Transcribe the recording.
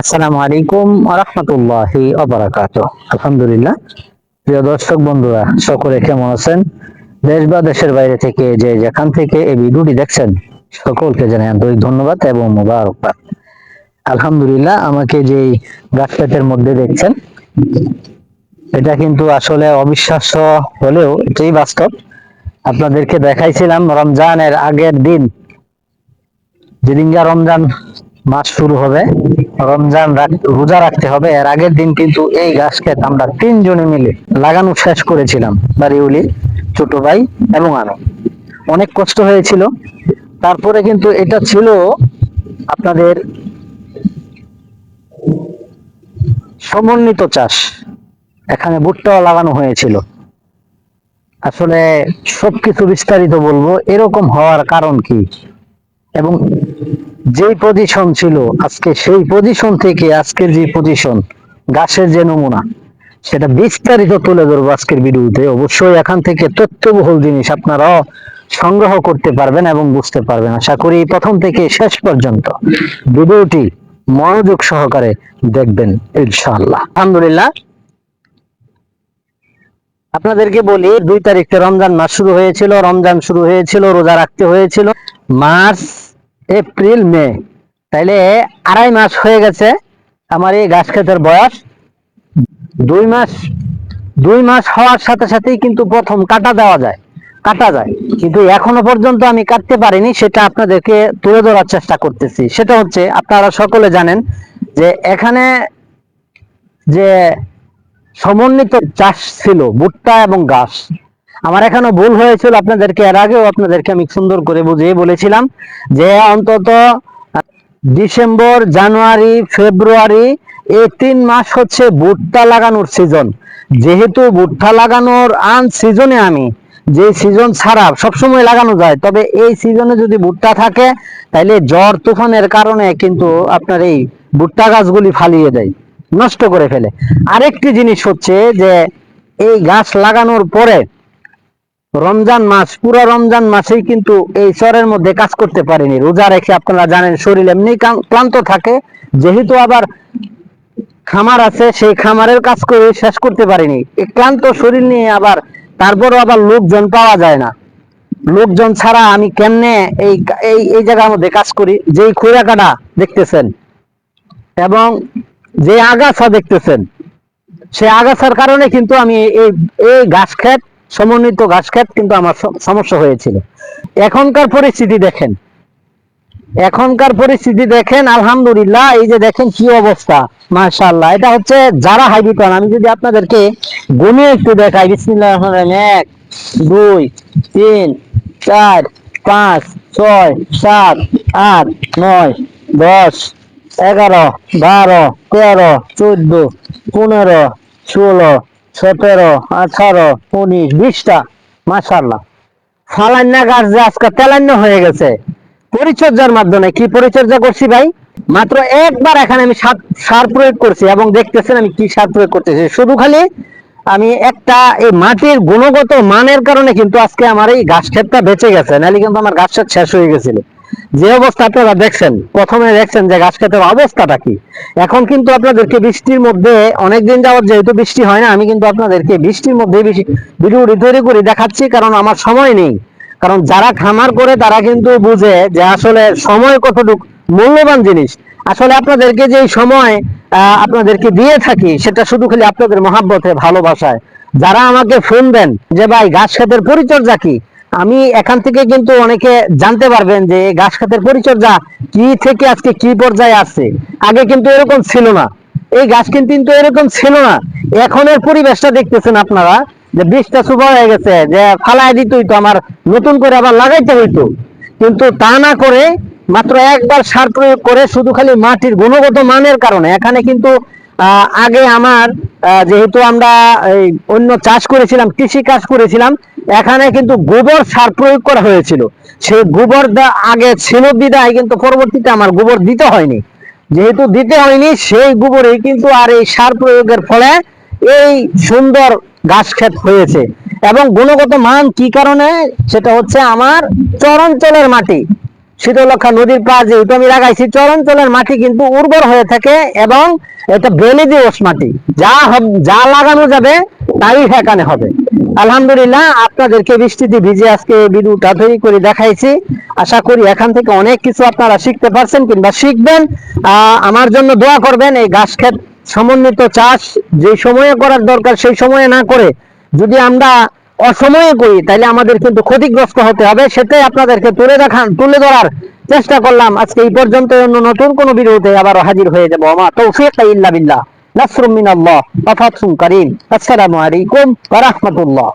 আসসালামু আলাইকুম রহমতুল্লাহি অবরাকাত আলহামদুলিল্লাহ। প্রিয় দর্শক বন্ধুরা, সকলে কেমন আছেন? দেশ বা দেশের বাইরে থেকে যে যেখান থেকে এই ভিডিওটি দেখছেন, সকলকে জানাই আন্তরিক ধন্যবাদ এবং মোবারকবাদ। আলহামদুলিল্লাহ, আমাকে যে গাছটাতের মধ্যে দেখছেন, এটা কিন্তু আসলে অবিশ্বাস্য হলেও এটাই বাস্তব। আপনাদেরকে দেখাইছিলাম রমজানের আগের দিন। যেদিনকা রমজান মাস শুরু হবে, রমজান রোজা রাখতে হবে, এর আগের দিন কিন্তু এই গাছ ক্ষেত আমরা তিনজনে মিলে। লাগানো শেষ করেছিলাম বাড়িউলি ছোট ভাই এবং আমি। অনেক কষ্ট হয়েছিল। তারপরে কিন্তু এটা ছিল আপনাদের সমন্বিত চাষ। এখানে ভুট্টাও লাগানো হয়েছিল। আসলে সবকিছু বিস্তারিত বলব, এরকম হওয়ার কারণ কি? এবং যে পজিশন ছিল, আজকে সেই পজিশন থেকে আজকের যে পজিশন গাছের যে নমুনা, সেটা বিস্তারিত তুলে ধরবো আজকের ভিডিওতে। অবশ্যই এখান থেকে তথ্যবহুল জিনিস আপনারাও সংগ্রহ করতে পারবেন এবং বুঝতে পারবেন। আশা করি প্রথম থেকে শেষ পর্যন্ত ভিডিওটি মনোযোগ সহকারে দেখবেন, ইনশাআল্লাহ। আলহামদুলিল্লাহ। আপনাদেরকে বলি, দুই তারিখে রমজান মাস শুরু হয়েছিল, রমজান শুরু হয়েছিল, রোজা রাখতে হয়েছিল। March April, May. তাইলে আড়াই মাস হয়ে গেছে আমার এই গাছ ক্ষেতের বয়স। দুই মাস দুই মাস হওয়ার সাথে সাথেই কিন্তু প্রথম কাটা দেওয়া যায়, কাটা যায়। কিন্তু এখনও পর্যন্ত আমি কাটতে পারিনি, সেটা আপনাদেরকে তুলে ধরার চেষ্টা করতেছি। সেটা হচ্ছে, আপনারা সকলে জানেন যে এখানে যে সমন্বিত চাষ ছিল, ভুট্টা এবং ঘাস। আমার এখানে ভুল হয়েছিল আপনাদেরকে, এর আগেও আপনাদেরকে আমি সুন্দর করে বুঝিয়ে বলেছিলাম যে অন্তত ডিসেম্বর, জানুয়ারি, ফেব্রুয়ারি এই তিন মাস হচ্ছে ভুট্টা লাগানোর সিজন যেহেতু ভুট্টা লাগানোর আন সিজনে আমি, যে সিজন ছাড়া সবসময় লাগানো যায়, তবে এই সিজনে যদি ভুট্টা থাকে তাহলে ঝড় তুফানের কারণে কিন্তু আপনার এই ভুট্টা গাছগুলি ফালিয়ে দেয়, নষ্ট করে ফেলে। আরেকটি জিনিস হচ্ছে যে, এই গাছ লাগানোর পরে রমজান মাস, পুরো রমজান মাসেই কিন্তু এই চরের মধ্যে কাজ করতে পারিনি। রোজা রেখে আপনারা জানেন, শরীর এমনি ক্লান্ত থাকে। যেহেতু আবার খামার আছে, সেই খামারের কাজ করে শেষ করতে পারিনি। এই ক্লান্ত শরীর নিয়ে আবার তারপরও আবার লোকজন পাওয়া যায় না। লোকজন ছাড়া আমি কেমনে এই এই এই জায়গার মধ্যে কাজ করি? যেই খৈরা কাটা দেখতেছেন এবং যে আগাছা দেখতেছেন সেই আগাছার কারণে কিন্তু আমি এই এই ঘাস ক্ষেত সমন্বিত ঘাস ক্ষেত কিন্তু আমার সমস্যা হয়েছিল। এখনকার পরিস্থিতি দেখেন। এখনকার পরিস্থিতি দেখেন, আলহামদুলিল্লাহ, এই যে দেখেন কি অবস্থা, মাশাআল্লাহ। এটা হচ্ছে যারা হাইব্রিড, আমি যদি আপনাদেরকে গুনে একটু দেখাই বিসমিল্লাহ এক, দুই, তিন, চার, পাঁচ, ছয়, সাত, আট, নয়, দশ, এগারো, বারো, তেরো, চোদ্দ, পনেরো, ষোলো সতেরো, আঠারো, উনিশ, বিশটা মাশাল্লাহ ফালান্না গাছ যে আজকে তেলান্য হয়ে গেছে, পরিচর্যার মাধ্যমে কি পরিচর্যা করছি ভাই? মাত্র একবার এখানে আমি সার প্রয়োগ করছি এবং দেখতেছেন আমি কি সার প্রয়োগ করতেছি। শুধু খালি আমি একটা এই মাটির গুণগত মানের কারণে কিন্তু আজকে আমার এই গাছ ক্ষেতটা বেঁচে গেছে, নাহলে কিন্তু আমার ক্ষেত শেষ হয়ে গেছিল। যে অবস্থা আপনারা দেখছেন, প্রথমে দেখছেন যে গাছ ক্ষেতের অবস্থাটা কি। এখন কিন্তু আপনাদেরকে বৃষ্টির মধ্যে, অনেকদিন যাওয়ার যেহেতু বৃষ্টি হয় না, আমি কিন্তু আপনাদেরকে বৃষ্টির মধ্যে ভিডিওটি তৈরি করে দেখাচ্ছি, কারণ আমার সময় নেই। কারণ যারা খামার করে, তারা কিন্তু বুঝে যে আসলে সময় কতটুকু মূল্যবান জিনিস। আসলে আপনাদেরকে যে সময় আপনাদেরকে দিয়ে থাকি, সেটা শুধু খালি আপনাদের মহাব্বতে, ভালোবাসায়। যারা আমাকে ফোন দেন যে, ভাই, গাছ ক্ষেতের পরিচর্যা কি? আমি এখান থেকে কিন্তু অনেকে জানতে পারবেন যে গাছ ক্ষেতের পরিচর্যা কি থেকে আজকে কি পর্যায়ে আসছে। আগে কিন্তু এরকম ছিল না। এই গাছ কিন্তু এরকম ছিল না। এখনের পরিবেশটা দেখতেছেন আপনারা, যে বৃষ্টিটা শুভ হয়ে গেছে, যে ফালাই দিতই তো আমার নতুন করে আবার লাগাইতে হইতো। কিন্তু তা না করে মাত্র একবার সার প্রয়োগ করে শুধু খালি মাটির গুণগত মানের কারণে, এখানে কিন্তু আগে আমার যেহেতু আমরা অন্য চাষ করেছিলাম, কৃষি কাজ করেছিলাম, এখানে কিন্তু গোবর সার প্রয়োগ করা হয়েছিল। সেই গোবর আগে ছিল বিদায়, কিন্তু পরবর্তীতে আমার গোবর দিতে হয়নি। যেহেতু দিতে হয়নি, সেই গোবরে কিন্তু আর এই সার প্রয়োগের ফলে এই সুন্দর গাছ ক্ষেত হয়েছে। এবং গুণগত মান কি কারণে? সেটা হচ্ছে আমার চরাঞ্চলের মাটি। শীতলক্ষা নদীর পাশ যেহেতু আমি লাগাইছি, চরাঞ্চলের মাটি কিন্তু উর্বর হয়ে থাকে এবং এটা বেলে দিবস মাটি। যা যা লাগানো যাবে তাই সেখানে হবে। আলহামদুলিল্লাহ, আপনাদেরকে বৃষ্টিতে ভিজে আজকে ভিডিওটা তৈরি করে দেখাইছি। আশা করি এখান থেকে অনেক কিছু আপনারা শিখতে পারছেন কিংবা শিখবেন। আমার জন্য দোয়া করবেন, এই ঘাস ক্ষেত সমন্বিত চাষ যে সময়ে করার দরকার, সেই সময়ে না করে যদি আমরা অসময়ে করি তাহলে আমাদের কিন্তু ক্ষতিগ্রস্ত হতে হবে, সেটাই আপনাদেরকে তুলে দেখান, তুলে ধরার চেষ্টা করলাম। আজকে এই পর্যন্ত অন্য নতুন কোনো বিরোধে আবার হাজির হয়ে যাব। আমার তৌফিক ইল্লা বিল্লাহ। নাসরুম মিনাল্লাহ। ওয়া কারীম। আসসালামু আলাইকুম ওয়া রাহমাতুল্লাহ।